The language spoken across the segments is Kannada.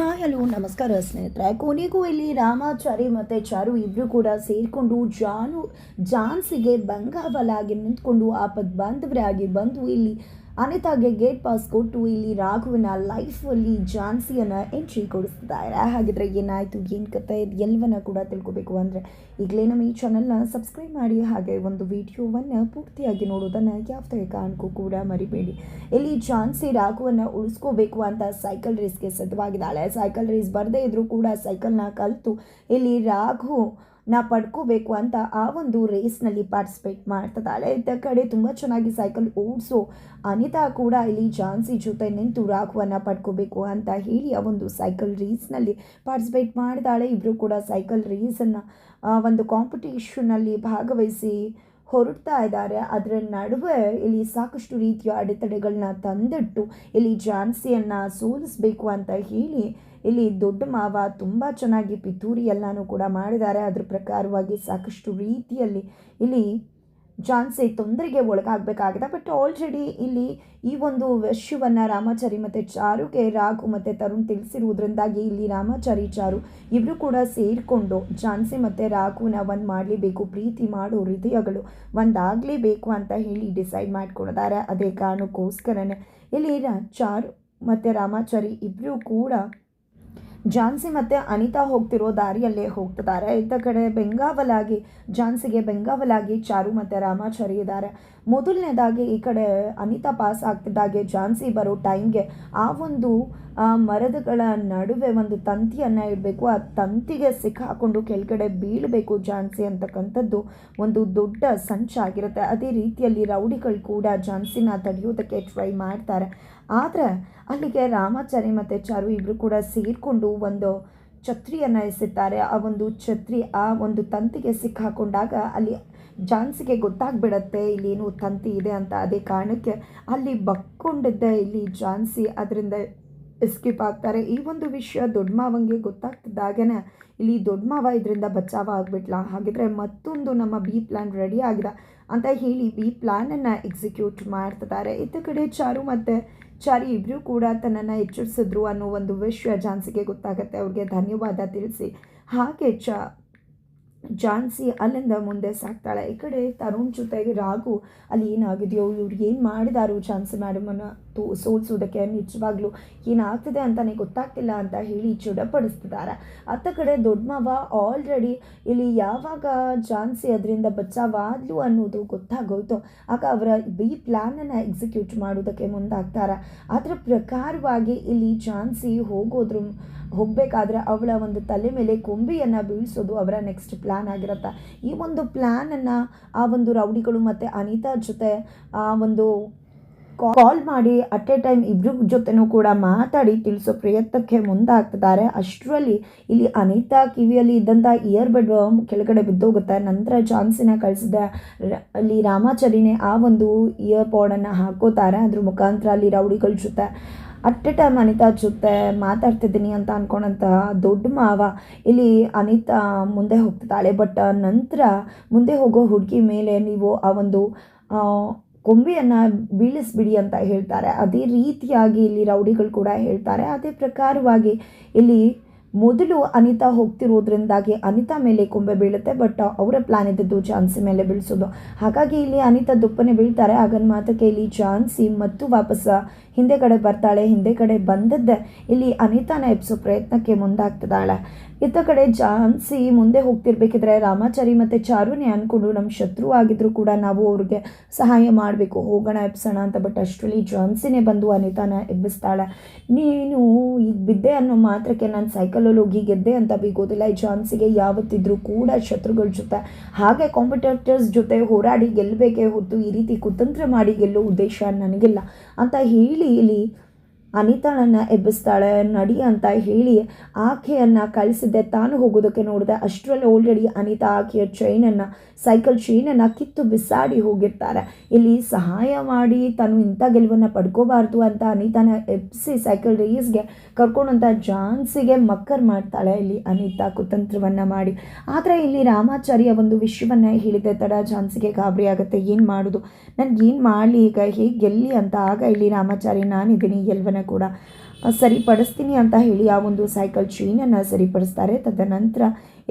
ಹಾಯ್, ಹಲೋ, ನಮಸ್ಕಾರ ಸ್ನೇಹಿತರೆ. ಕೊನೆಗೂ ಇಲ್ಲಿ ರಾಮಾಚಾರಿ ಮತ್ತು ಚಾರು ಇಬ್ಬರು ಕೂಡ ಸೇರಿಕೊಂಡು ಜಾನು, ಜಾನ್ಸಿಗೆ ಬಂಗಾವಲಾಗಿ ನಿಂತ್ಕೊಂಡು ಆಪದ್ ಬಾಂಧವರಾಗಿ ಬಂದು ಇಲ್ಲಿ ಅನಿತಾಗೆ ಗೇಟ್ ಪಾಸ್ ಕೊಟ್ಟು ಇಲ್ಲಿ ರಾಘವನ ಲೈಫಲ್ಲಿ ಜಾನ್ಸಿಯನ್ನು ಎಂಟ್ರಿ ಕೊಡಿಸ್ತಿದ್ದಾರೆ. ಹಾಗಿದ್ರೆ ಏನಾಯಿತು? ಏನು ಕತೆ ಎಲ್ಲವನ್ನ ಕೂಡ ತಿಳ್ಕೊಬೇಕು ಅಂದರೆ ಈಗಲೇ ನಮ್ಮ ಈ ಚಾನಲ್ನ ಸಬ್ಸ್ಕ್ರೈಬ್ ಮಾಡಿ ಹಾಗೆ ಒಂದು ವಿಡಿಯೋವನ್ನು ಪೂರ್ತಿಯಾಗಿ ನೋಡೋದನ್ನು ಯಾವುದೇ ಕಾರಣಕ್ಕೂ ಕೂಡ ಮರಿಬೇಡಿ. ಇಲ್ಲಿ ಜಾನ್ಸಿ ರಾಘವನ್ನ ಉಳಿಸ್ಕೋಬೇಕು ಅಂತ ಸೈಕಲ್ ರೇಸ್ಗೆ ಸಿದ್ಧವಾಗಿದ್ದಾಳೆ. ಸೈಕಲ್ ರೇಸ್ ಬರದೇ ಇದ್ದರೂ ಕೂಡ ಸೈಕಲ್ನ ಕಲಿತು ಇಲ್ಲಿ ರಾಘು ನಾ ಪಡ್ಕೋಬೇಕು ಅಂತ ಆ ಒಂದು ರೇಸ್ನಲ್ಲಿ ಪಾರ್ಟಿಸಿಪೇಟ್ ಮಾಡ್ತದಾಳೆ ಇದ್ದ ಕಡೆ ತುಂಬ ಚೆನ್ನಾಗಿ ಸೈಕಲ್ ಓಡಿಸೋ ಅನಿತಾ ಕೂಡ ಇಲ್ಲಿ ಜಾನ್ಸಿ ಜೊತೆ ನಿಂತು ರಾಘವನ್ನ ಪಡ್ಕೋಬೇಕು ಅಂತ ಹೇಳಿ ಆ ಒಂದು ಸೈಕಲ್ ರೇಸ್ನಲ್ಲಿ ಪಾರ್ಟಿಸಿಪೇಟ್ ಮಾಡಿದಾಳೆ. ಇಬ್ಬರು ಕೂಡ ಸೈಕಲ್ ರೇಸನ್ನು ಒಂದು ಕಾಂಪಿಟೇಷನಲ್ಲಿ ಭಾಗವಹಿಸಿ ಹೊರಡ್ತಾ ಇದ್ದಾರೆ. ಅದರ ನಡುವೆ ಇಲ್ಲಿ ಸಾಕಷ್ಟು ರೀತಿಯ ಅಡೆತಡೆಗಳನ್ನ ತಂದಿಟ್ಟು ಇಲ್ಲಿ ಝಾನ್ಸಿಯನ್ನು ಸೋಲಿಸಬೇಕು ಅಂತ ಹೇಳಿ ಇಲ್ಲಿ ದೊಡ್ಡ ಮಾವ ತುಂಬ ಚೆನ್ನಾಗಿ ಪಿತೂರಿ ಎಲ್ಲನೂ ಕೂಡ ಮಾಡಿದ್ದಾರೆ. ಅದ್ರ ಪ್ರಕಾರವಾಗಿ ಸಾಕಷ್ಟು ರೀತಿಯಲ್ಲಿ ಇಲ್ಲಿ ಝಾನ್ಸಿ ತೊಂದರೆಗೆ ಒಳಗಾಗಬೇಕಾಗಿದೆ. ಬಟ್ ಆಲ್ರೆಡಿ ಇಲ್ಲಿ ಈ ಒಂದು ವಿಷಯವನ್ನು ರಾಮಾಚಾರಿ ಮತ್ತು ಚಾರುಗೆ ರಾಘು ಮತ್ತು ತರುಣ್ ತಿಳಿಸಿರುವುದರಿಂದಾಗಿ ಇಲ್ಲಿ ರಾಮಾಚಾರಿ, ಚಾರು ಇಬ್ಬರು ಕೂಡ ಸೇರಿಕೊಂಡು ಜಾನ್ಸಿ ಮತ್ತು ರಾಘುನ ಒಂದು ಮಾಡಲೇಬೇಕು, ಪ್ರೀತಿ ಮಾಡೋ ಹೃದಯಗಳು ಒಂದಾಗಲೇಬೇಕು ಅಂತ ಹೇಳಿ ಡಿಸೈಡ್ ಮಾಡ್ಕೊಂಡಿದ್ದಾರೆ. ಅದೇ ಕಾರಣಕ್ಕೋಸ್ಕರನೇ ಇಲ್ಲಿ ರಾ, ಚಾರು ಮತ್ತು ರಾಮಾಚಾರಿ ಇಬ್ಬರು ಕೂಡ ಝಾನ್ಸಿ ಮತ್ತು ಅನಿತಾ ಹೋಗ್ತಿರೋ ದಾರಿಯಲ್ಲೇ ಹೋಗ್ತಿದ್ದಾರೆ. ಇದ್ದ ಕಡೆ ಬೆಂಗಾವಲಾಗಿ, ಝಾನ್ಸಿಗೆ ಬೆಂಗಾವಲಾಗಿ ಚಾರು ಮತ್ತು ರಾಮಾಚಾರಿ ಇದ್ದಾರೆ ಮೊದಲನೇದಾಗಿ ಈ ಕಡೆ ಅನಿತಾ ಪಾಸ್ ಆಗ್ತಿದ್ದಾಗೆ ಝಾನ್ಸಿ ಬರೋ ಟೈಮ್ಗೆ ಆ ಒಂದು ಮರದಗಳ ನಡುವೆ ಒಂದು ತಂತಿಯನ್ನು ಇಡಬೇಕು. ಆ ತಂತಿಗೆ ಸಿಕ್ಕಾಕೊಂಡು ಕೆಳಗಡೆ ಬೀಳಬೇಕು ಝಾನ್ಸಿ ಅಂತಕ್ಕಂಥದ್ದು ಒಂದು ದೊಡ್ಡ ಸಂಚಾಗಿರುತ್ತೆ ಅದೇ ರೀತಿಯಲ್ಲಿ ರೌಡಿಗಳು ಕೂಡ ಝಾನ್ಸಿನ ತಡೆಯೋದಕ್ಕೆ ಟ್ರೈ ಮಾಡ್ತಾರೆ. ಆದರೆ ಅಲ್ಲಿಗೆ ರಾಮಾಚಾರಿ ಮತ್ತು ಚಾರು ಇಬ್ಬರು ಕೂಡ ಸೇರಿಕೊಂಡು ಒಂದು ಛತ್ರಿಯನ್ನು ಎಸೆತಾರೆ. ಆ ಒಂದು ಛತ್ರಿ ಆ ಒಂದು ತಂತಿಗೆ ಸಿಕ್ಕಾಕೊಂಡಾಗ ಅಲ್ಲಿ ಜಾನ್ಸಿಗೆ ಗೊತ್ತಾಗ್ಬಿಡತ್ತೆ ಇಲ್ಲೇನು ತಂತಿ ಇದೆ ಅಂತ ಅದೇ ಕಾರಣಕ್ಕೆ ಅಲ್ಲಿ ಬಕ್ಕೊಂಡಿದ್ದ ಇಲ್ಲಿ ಜಾನ್ಸಿ ಅದರಿಂದ ಎಸ್ಕೇಪ್ ಆಗ್ತಾರೆ. ಈ ಒಂದು ವಿಷಯ ದೊಡ್ಡ ಮಾವಂಗೆ ಗೊತ್ತಾಗ್ತಿದ್ದಾಗನೇ ಇಲ್ಲಿ ದೊಡ್ಡ ಮಾವ ಇದರಿಂದ ಬಚಾವ ಆಗಿಬಿಟ್ಲ? ಹಾಗಿದ್ರೆ ಮತ್ತೊಂದು ನಮ್ಮ ಬಿ ಪ್ಲ್ಯಾನ್ ರೆಡಿ ಆಗಿದೆ. ಅಂತ ಹೇಳಿ ಬಿ ಪ್ಲ್ಯಾನನ್ನು ಎಕ್ಸಿಕ್ಯೂಟ್ ಮಾಡ್ತಿದ್ದಾರೆ. ಇತ್ತ ಕಡೆ ಚಾರು ಮತ್ತು ಚಾರಿ ಇಬ್ಬರೂ ಕೂಡ ತನ್ನನ್ನು ಎಚ್ಚರಿಸಿದ್ರು ಅನ್ನೋ ಒಂದು ವಿಷಯ ಝಾನ್ಸಿಗೆ ಗೊತ್ತಾಗುತ್ತೆ. ಅವ್ರಿಗೆ ಧನ್ಯವಾದ ತಿಳಿಸಿ. ಹಾಗೆ ಚ ಝಾನ್ಸಿ ಅಲ್ಲಿಂದ ಮುಂದೆ ಸಾಕ್ತಾಳೆ ಈ ಕಡೆ ತರುಣ್ ಜೊತೆಗೆ ರಾಘು, ಅಲ್ಲಿ ಏನಾಗಿದೆಯೋ, ಇವ್ರು ಏನು ಮಾಡಿದಾರು ಝಾನ್ಸಿ ಮೇಡಮನ್ನು ತೋ ಸೋಲ್ಸೋದಕ್ಕೆ ನಿಜವಾಗ್ಲೂ ಏನಾಗ್ತಿದೆ ಅಂತಲೇ ಗೊತ್ತಾಗ್ತಿಲ್ಲ ಅಂತ ಹೇಳಿ ಚುಡಪಡಿಸ್ತಿದ್ದಾರೆ ಅತ್ತ ಕಡೆ ದೊಡ್ಡ ಮಾವ ಆಲ್ರೆಡಿ ಇಲ್ಲಿ ಯಾವಾಗ ಜಾನ್ಸಿ ಅದರಿಂದ ಬಚಾವಾದ್ಲು ಅನ್ನೋದು ಗೊತ್ತಾಗೋಯ್ತು. ಆಗ ಅವರ ಬಿ ಪ್ಲ್ಯಾನನ್ನು ಎಕ್ಸಿಕ್ಯೂಟ್ ಮಾಡೋದಕ್ಕೆ ಮುಂದಾಗ್ತಾರೆ. ಅದರ ಪ್ರಕಾರವಾಗಿ ಇಲ್ಲಿ ಜಾನ್ಸಿ ಹೋಗೋದ್ರ, ಹೋಗಬೇಕಾದ್ರೆ ಅವಳ ಒಂದು ತಲೆ ಮೇಲೆ ಕೊಂಬಿಯನ್ನು ಬೀಳಿಸೋದು ಅವರ ನೆಕ್ಸ್ಟ್ ಪ್ಲ್ಯಾನ್ ಆಗಿರುತ್ತೆ. ಈ ಒಂದು ಪ್ಲ್ಯಾನನ್ನು ಆ ಒಂದು ರೌಡಿಗಳು ಮತ್ತು ಅನಿತಾ ಜೊತೆ ಆ ಒಂದು ಕಾಲ್ ಮಾಡಿ ಅಟ್ ಎ ಟೈಮ್ ಇಬ್ಬರ ಜೊತೆನೂ ಕೂಡ ಮಾತಾಡಿ ತಿಳಿಸೋ ಪ್ರಯತ್ನಕ್ಕೆ ಮುಂದಾಗ್ತಿದ್ದಾರೆ. ಅಷ್ಟರಲ್ಲಿ ಇಲ್ಲಿ ಅನಿತಾ ಕಿವಿಯಲ್ಲಿ ಇದ್ದಂಥ ಇಯರ್ ಬಡ್ ಕೆಳಗಡೆ ಬಿದ್ದೋಗುತ್ತೆ. ನಂತರ ಚಾನ್ಸಿನ ಕಳಿಸಿದ ಅಲ್ಲಿ ರಾಮಾಚಾರಿನೇ ಆ ಒಂದು ಇಯರ್ ಪಾಡನ್ನು ಹಾಕೋತಾರೆ. ಅದ್ರ ಮುಖಾಂತರ ಅಲ್ಲಿ ರೌಡಿಗಳ ಜೊತೆ ಅಟ್ ಎ ಟೈಮ್ ಅನಿತಾ ಜೊತೆ ಮಾತಾಡ್ತಿದ್ದೀನಿ ಅಂತ ಅಂದ್ಕೊಂಡಂಥ ದೊಡ್ಡ ಮಾವ ಇಲ್ಲಿ ಅನಿತಾ ಮುಂದೆ ಹೋಗ್ತಿದ್ದಾಳೆ. ಬಟ್ ನಂತರ ಮುಂದೆ ಹೋಗೋ ಹುಡುಗಿ ಮೇಲೆ ನೀವು ಆ ಒಂದು ಕೊಂಬೆಯನ್ನು ಬೀಳಿಸ್ಬಿಡಿ ಅಂತ ಹೇಳ್ತಾರೆ. ಅದೇ ರೀತಿಯಾಗಿ ಇಲ್ಲಿ ರೌಡಿಗಳು ಕೂಡ ಹೇಳ್ತಾರೆ. ಅದೇ ಪ್ರಕಾರವಾಗಿ ಇಲ್ಲಿ ಮೊದಲು ಅನಿತಾ ಹೋಗ್ತಿರೋದ್ರಿಂದಾಗಿ ಅನಿತಾ ಮೇಲೆ ಕೊಂಬೆ ಬೀಳುತ್ತೆ ಬಟ್ ಅವರ ಪ್ಲಾನ್ ಇದ್ದದ್ದು ಝಾನ್ಸಿ ಮೇಲೆ ಬೀಳಿಸೋದು. ಹಾಗಾಗಿ ಇಲ್ಲಿ ಅನಿತಾ ದುಪ್ಪನೆ ಬೀಳ್ತಾರೆ. ಆಗನ ಮಾತಕ್ಕೆ ಇಲ್ಲಿ ಝಾನ್ಸಿ ಮತ್ತು ವಾಪಸ್ ಹಿಂದೆ ಕಡೆ ಬರ್ತಾಳೆ, ಹಿಂದೆ ಕಡೆ ಬಂದದ್ದೇ. ಇಲ್ಲಿ ಅನಿತಾನ ಎಬ್ಸೋ ಪ್ರಯತ್ನಕ್ಕೆ ಮುಂದಾಗ್ತಿದ್ದಾಳೆ. ಇತ್ತ ಕಡೆ ಜಾನ್ಸಿ ಮುಂದೆ ಹೋಗ್ತಿರ್ಬೇಕಿದ್ರೆ ರಾಮಾಚಾರಿ ಮತ್ತು ಚಾರುನೇ ಅಂದ್ಕೊಂಡು ನಮ್ಮ ಶತ್ರು ಆಗಿದ್ರು ಕೂಡ ನಾವು ಅವ್ರಿಗೆ ಸಹಾಯ ಮಾಡಬೇಕು. ಹೋಗೋಣ ಎಬ್ಸೋಣ ಅಂತ ಬಟ್ ಅಷ್ಟರಲ್ಲಿ ಜಾನ್ಸಿನೇ ಬಂದು ಅನಿತಾನ ಎಬ್ಬಿಸ್ತಾಳೆ. ನೀನು ಈಗ ಬಿದ್ದೆ ಅನ್ನೋ ಮಾತ್ರಕ್ಕೆ ನಾನು ಸೈಕಲಲ್ಲಿ ಹೋಗಿ ಗೆದ್ದೆ ಅಂತ ಬಿಗೋದಿಲ್ಲ. ಈ ಜಾನ್ಸಿಗೆ ಯಾವತ್ತಿದ್ರೂ ಕೂಡ ಶತ್ರುಗಳ ಜೊತೆ ಹಾಗೆ ಕಾಂಪಿಟೇಟರ್ಸ್ ಜೊತೆ ಹೋರಾಡಿ ಗೆಲ್ಲಬೇಕೇ ಹೊರತು ಈ ರೀತಿ ಕುತಂತ್ರ ಮಾಡಿ ಗೆಲ್ಲೋ ಉದ್ದೇಶ ನನಗಿಲ್ಲ. ಅಂತ ಹೇಳಿ ಇಲ್ಲಿ ಅನಿತಾಳನ್ನು ಎಬ್ಬಿಸ್ತಾಳೆ. ನಡಿ ಅಂತ ಹೇಳಿ ಆಕೆಯನ್ನು ಕಳಿಸಿದ್ದೆ. ತಾನು ಹೋಗೋದಕ್ಕೆ ನೋಡಿದೆ ಅಷ್ಟರಲ್ಲಿ ಆಲ್ರೆಡಿ ಅನಿತಾ ಆಕೆಯ ಚೈನನ್ನು ಸೈಕಲ್ ಚೈನನ್ನು ಕಿತ್ತು ಬಿಸಾಡಿ ಹೋಗಿರ್ತಾರೆ. ಇಲ್ಲಿ ಸಹಾಯ ಮಾಡಿ, ತಾನು ಇಂಥ ಗೆಲುವನ್ನು ಪಡ್ಕೋಬಾರ್ದು ಅಂತ ಅನಿತಾನ ಎಬ್ಬಿಸಿ ಸೈಕಲ್ ರೇಸ್ಗೆ ಕರ್ಕೊಂಡಂಥ ಜಾನ್ಸಿಗೆ ಮಕ್ಕರ್ ಮಾಡ್ತಾಳೆ ಇಲ್ಲಿ ಅನಿತಾ ಕುತಂತ್ರವನ್ನು ಮಾಡಿ. ಆದರೆ ಇಲ್ಲಿ ರಾಮಾಚಾರ್ಯ ಒಂದು ವಿಷಯವನ್ನು ಹೇಳಿದೆ ತಡ ಜಾನ್ಸಿಗೆ ಗಾಬರಿ ಆಗುತ್ತೆ. ಏನು ಮಾಡೋದು? ನನಗೆ ಏನು ಮಾಡಲಿ ಈಗ? ಹೇಗೆ ಗೆಲ್ಲಿ ಅಂತ? ಆಗ ಇಲ್ಲಿ ರಾಮಾಚಾರಿ ನಾನಿದ್ದೀನಿ. ಗೆಲ್ವನ ಕೂಡ ಸರಿಪಡಿಸ್ತೀನಿ ಅಂತ ಹೇಳಿ ಆ ಒಂದು ಸೈಕಲ್ ಚೈನನ್ನು ಸರಿಪಡಿಸ್ತಾರೆ. ತದನಂತರ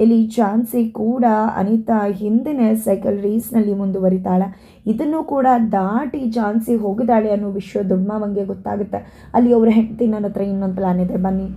ಇಲ್ಲಿ ಝಾನ್ಸಿ ಕೂಡ ಅನಿತಾ ಹಿಂದಿನ ಸೈಕಲ್ ರೇಸ್ನಲ್ಲಿ ಮುಂದುವರಿತಾಳೆ. ಇದನ್ನು ಕೂಡ ದಾಟಿ ಝಾನ್ಸಿ ಹೋಗಿದ್ದಾಳೆ ಅನ್ನೋ ವಿಷಯ ದೊಡ್ಡ ಗೊತ್ತಾಗುತ್ತೆ. ಅಲ್ಲಿ ಅವರ ಹೆಂಡತಿ ನನ್ನ ಹತ್ರ ಇನ್ನೊಂದು ಪ್ಲಾನ್ ಇದೆ. ಬನ್ನಿ,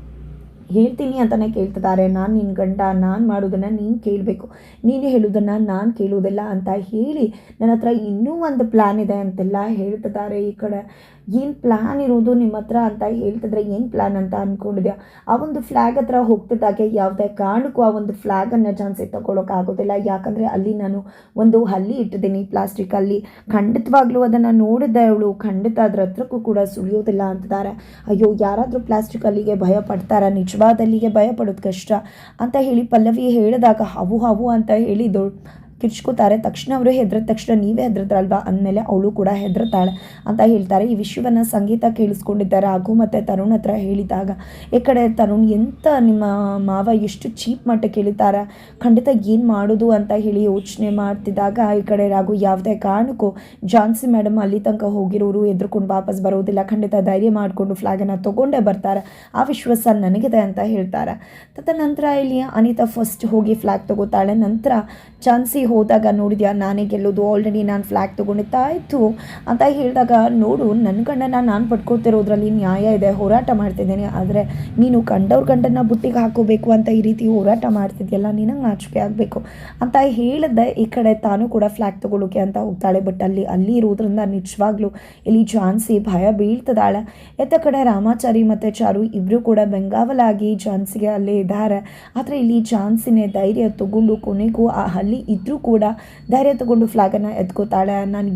ಹೇಳ್ತೀನಿ ಅಂತಲೇ ಕೇಳ್ತಿದ್ದಾರೆ. ನಾನು ನಿನ್ನ ಗಂಡ, ನಾನು ಮಾಡೋದನ್ನು ನೀನು ಕೇಳಬೇಕು. ನೀನು ಹೇಳೋದನ್ನು ನಾನು ಕೇಳುವುದಿಲ್ಲ ಅಂತ ಹೇಳಿ ನನ್ನ ಹತ್ರ ಇನ್ನೂ ಒಂದು ಪ್ಲ್ಯಾನ್ ಇದೆ ಅಂತೆಲ್ಲ ಹೇಳ್ತಿದ್ದಾರೆ ಈ ಕಡೆ. ಏನು ಪ್ಲ್ಯಾನ್ ಇರೋದು ನಿಮ್ಮ ಹತ್ರ ಅಂತ ಹೇಳ್ತಿದ್ರೆ ಏನು ಪ್ಲ್ಯಾನ್ ಅಂತ ಅಂದ್ಕೊಂಡಿದ್ಯಾ ಆ ಒಂದು ಫ್ಲ್ಯಾಗ್ ಹತ್ರ ಹೋಗ್ತಿದ್ದಾಗೆ ಯಾವುದೇ ಕಾರಣಕ್ಕೂ ಆ ಒಂದು ಫ್ಲ್ಯಾಗನ್ನು ಚಾನ್ಸಿಗೆ ತಗೊಳ್ಳೋಕ್ಕಾಗೋದಿಲ್ಲ ಯಾಕಂದರೆ ಅಲ್ಲಿ ನಾನು ಒಂದು ಹಲ್ಲಿ ಇಟ್ಟಿದ್ದೀನಿ ಪ್ಲಾಸ್ಟಿಕ್ ಅಲ್ಲಿ. ಖಂಡಿತವಾಗ್ಲೂ ಅದನ್ನು ನೋಡಿದ್ದೆ ಅವಳು. ಖಂಡಿತ ಅದ್ರ ಹತ್ರಕ್ಕೂ ಕೂಡ ಸುಳಿಯೋದಿಲ್ಲ ಅಂತಿದ್ದಾರೆ. ಅಯ್ಯೋ, ಯಾರಾದರೂ ಪ್ಲಾಸ್ಟಿಕ್ ಅಲ್ಲಿಗೆ ಭಯ ಪಡ್ತಾರ? ನಿಜವಾದಲ್ಲಿಗೆ ಭಯ ಪಡೋದು ಕಷ್ಟ? ಅಂತ ಹೇಳಿ ಪಲ್ಲವಿ ಹೇಳಿದಾಗ, ಹಾವು ಹಾವು ಅಂತ ಹೇಳಿ ದೊಡ್ಡ ಕಿರ್ಚ್ಕೋತಾರೆ, ತಕ್ಷಣ ಅವರು ಹೆದ್ರದ ತಕ್ಷಣ ನೀವೇ ಹೆದರ್ತಾರಲ್ವಾ ಅಂದಮೇಲೆ ಅವಳು ಕೂಡ ಹೆದರ್ತಾಳೆ ಅಂತ ಹೇಳ್ತಾರೆ. ಈ ವಿಷಯವನ್ನು ಸಂಗೀತ ಕೇಳಿಸ್ಕೊಂಡಿದ್ದಾರೆ ಹಾಗೂ ಮತ್ತು ತರುಣ್ ಹತ್ರ ಹೇಳಿದಾಗ ಈ ಕಡೆ ತರುಣ್, ಎಂತ ನಿಮ್ಮ ಮಾವ ಎಷ್ಟು ಚೀಪ್ ಮಟ್ಟ ಕೇಳಿತಾರ ಖಂಡಿತ ಏನು ಮಾಡೋದು? ಅಂತ ಹೇಳಿ ಯೋಚನೆ ಮಾಡ್ತಿದ್ದಾಗ, ಈ ಕಡೆ ರಾಘು, ಯಾವುದೇ ಕಾರಣಕ್ಕೂ ಜಾನ್ಸಿ ಮೇಡಮ್ ಅಲ್ಲಿ ತನಕ ಹೋಗಿರೋರು ಎದ್ರುಕೊಂಡು ವಾಪಸ್ ಬರೋದಿಲ್ಲ. ಖಂಡಿತ ಧೈರ್ಯ ಮಾಡಿಕೊಂಡು ಫ್ಲಾಗನ್ನು ತೊಗೊಂಡೇ ಬರ್ತಾರೆ. ಆ ವಿಶ್ವಾಸ ನನಗಿದೆ ಅಂತ ಹೇಳ್ತಾರೆ. ತದನಂತರ ಇಲ್ಲಿ ಅನಿತಾ ಫಸ್ಟ್ ಹೋಗಿ ಫ್ಲಾಗ್ ತಗೋತಾಳೆ. ನಂತರ ಚಾನ್ಸಿ ಹೋದಾಗ ನೋಡಿದ್ಯಾ, ನಾನೇ ಗೆಲ್ಲೋದು ಆಲ್ರೆಡಿ ನಾನು ಫ್ಲ್ಯಾಗ್ ಫ್ಲಾಗ್ ಇತ್ತು ಅಂತ ಹೇಳಿದಾಗ, ನೋಡು ನನ್ನ ಗಂಡನ ನಾನು ಪಡ್ಕೊಳ್ತಿರೋದ್ರಲ್ಲಿ ನ್ಯಾಯ ಇದೆ, ಹೋರಾಟ ಮಾಡ್ತಿದ್ದೇನೆ, ಆದರೆ ನೀನು ಕಂಡವ್ರ ಗಂಡನ ಬುಟ್ಟಿಗೆ ಹಾಕೋಬೇಕು ಅಂತ ಈ ರೀತಿ ಹೋರಾಟ ಮಾಡ್ತಿದ್ಯಲ್ಲ, ನಿನಗೆ ನಾಚಿಕೆ ಆಗಬೇಕು ಅಂತ ಹೇಳಿದೆ, ಈ ಕಡೆ ತಾನು ಕೂಡ ಫ್ಲ್ಯಾಗ್ ತಗೊಳ್ಳೋಕೆ ಅಂತ ಹೋಗ್ತಾಳೆ ಬಟ್ ಅಲ್ಲಿ ಅಲ್ಲಿ ಇರೋದ್ರಿಂದ ನಿಜವಾಗ್ಲೂ ಇಲ್ಲಿ ಝಾನ್ಸಿ ಭಯ ಬೀಳ್ತದಾಳೆ. ಎತ್ತ ಕಡೆ ರಾಮಾಚಾರಿ ಮತ್ತು ಚಾರು ಇಬ್ಬರು ಕೂಡ ಬೆಂಗಾವಲಾಗಿ ಝಾನ್ಸಿಗೆ ಅಲ್ಲೇ ಇದ್ದಾರೆ, ಆದರೆ ಇಲ್ಲಿ ಝಾನ್ಸಿನೇ ಧೈರ್ಯ ತಗೊಂಡು ಕೊನೆಗೂ ಆ ಹಲ್ಲಿ ಇದ್ದರೂ ಕೂಡ ಧೈರ್ಯ ತಗೊಂಡು ಫ್ಲಾಗನ್ನು ಎತ್ಕೋತಾಳೆ ನಾನು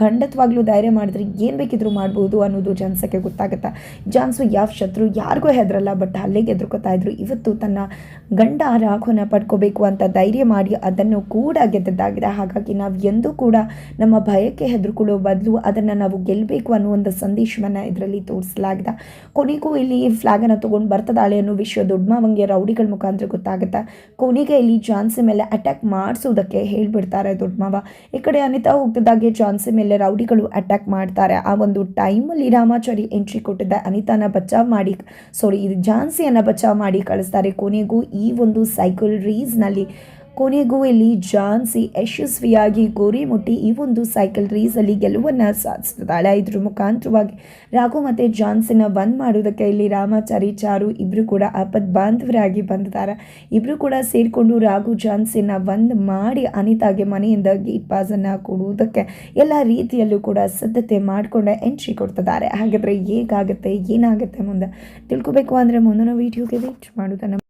ಖಂಡಿತವಾಗ್ಲೂ ಧೈರ್ಯ ಮಾಡಿದ್ರೆ ಏನು ಬೇಕಿದ್ರೂ ಮಾಡ್ಬೋದು ಅನ್ನೋದು ಜಾನ್ಸಕ್ಕೆ ಗೊತ್ತಾಗುತ್ತೆ? ಜಾನ್ಸು ಯಾವ ಶತ್ರು ಯಾರಿಗೂ ಹೆದರಲ್ಲ, ಬಟ್ ಅಲ್ಲಿಗೆ ಎದುರ್ಕೋತಾ ಇದ್ರು. ಇವತ್ತು ತನ್ನ ಗಂಡ ರಾಘವನ ಪಡ್ಕೋಬೇಕು ಅಂತ ಧೈರ್ಯ ಮಾಡಿ ಅದನ್ನು ಕೂಡ ಗೆದ್ದದ್ದಾಗಿದೆ. ಹಾಗಾಗಿ ನಾವು ಎಂದೂ ಕೂಡ ನಮ್ಮ ಭಯಕ್ಕೆ ಹೆದರ್ಕೊಳ್ಳೋ ಬದಲು ಅದನ್ನು ನಾವು ಗೆಲ್ಲಬೇಕು ಅನ್ನೋ ಒಂದು ಸಂದೇಶವನ್ನು ಇದರಲ್ಲಿ ತೋರಿಸಲಾಗಿದೆ. ಕೊನೆಗೂ ಇಲ್ಲಿ ಫ್ಲಾಗನ್ನು ತೊಗೊಂಡು ಬರ್ತದಾಳೆ ಅನ್ನೋ ವಿಷಯ ದೊಡ್ಡ ಮಾವಂಗೆ ರೌಡಿಗಳ ಮುಖಾಂತರ ಗೊತ್ತಾಗುತ್ತೆ? ಕೊನೆಗೆ ಇಲ್ಲಿ ಜಾನ್ಸಿ ಮೇಲೆ ಅಟ್ಯಾಕ್ ಮಾಡಿಸೋದಕ್ಕೆ ಹೇಳ್ಬಿಡ್ತಾರೆ ದೊಡ್ಡ ಮಾವ. ಈ ಕಡೆ ಅನಿತಾ ಹೋಗ್ತಿದ್ದಾಗೆ ಜಾನ್ಸಿ ಮೇಲೆ ರೌಡಿಗಳು ಅಟ್ಯಾಕ್ ಮಾಡ್ತಾರೆ. ಆ ಒಂದು ಟೈಮಲ್ಲಿ ರಾಮಾಚಾರಿ ಎಂಟ್ರಿ ಕೊಟ್ಟಿದ್ದ ಅನಿತಾನ ಬಚಾವ್ ಮಾಡಿ ಸಾರಿ ಇದು ಝಾನ್ಸಿಯನ್ನು ಬಚಾವ್ ಮಾಡಿ ಕಳಿಸ್ತಾರೆ. ಕೊನೆಗೂ ಈ ಒಂದು ಸೈಕಲ್ ರೀಸ್ನಲ್ಲಿ ಕೊನೆಗೂ ಇಲ್ಲಿ ಜಾನ್ಸಿ ಯಶಸ್ವಿಯಾಗಿ ಗುರಿ ಮುಟ್ಟಿ ಈ ಒಂದು ಸೈಕಲ್ ರೇಸಲ್ಲಿ ಗೆಲುವನ್ನು ಸಾಧಿಸ್ತಿದ್ದಾಳೆ ಇದ್ರ ಮುಖಾಂತರವಾಗಿ ರಾಘು ಮತ್ತು ಜಾನ್ಸಿನ ಬಂದ್ ಮಾಡೋದಕ್ಕೆ ಇಲ್ಲಿ ರಾಮಾಚಾರಿ, ಚಾರು ಇಬ್ಬರು ಕೂಡ ಆಪತ್ ಬಾಂಧವರಾಗಿ ಬಂದಿದ್ದಾರೆ. ಇಬ್ಬರು ಕೂಡ ಸೇರಿಕೊಂಡು ರಾಘು ಜಾನ್ಸಿನ ಬಂದ್ ಮಾಡಿ ಅನಿತಾಗೆ ಮನೆಯಿಂದ ಗೇಟ್ ಪಾಸನ್ನು ಕೊಡುವುದಕ್ಕೆ ಎಲ್ಲ ರೀತಿಯಲ್ಲೂ ಕೂಡ ಸಿದ್ಧತೆ ಮಾಡಿಕೊಂಡು ಎಂಟ್ರಿ ಕೊಡ್ತಿದ್ದಾರೆ. ಹಾಗಾದರೆ ಹೇಗಾಗುತ್ತೆ, ಏನಾಗುತ್ತೆ ಮುಂದೆ ತಿಳ್ಕೊಬೇಕು ಅಂದರೆ ಮುಂದಿನ ವೀಡಿಯೋಗೆ ವೇಟ್ ಮಾಡೋದನ್ನು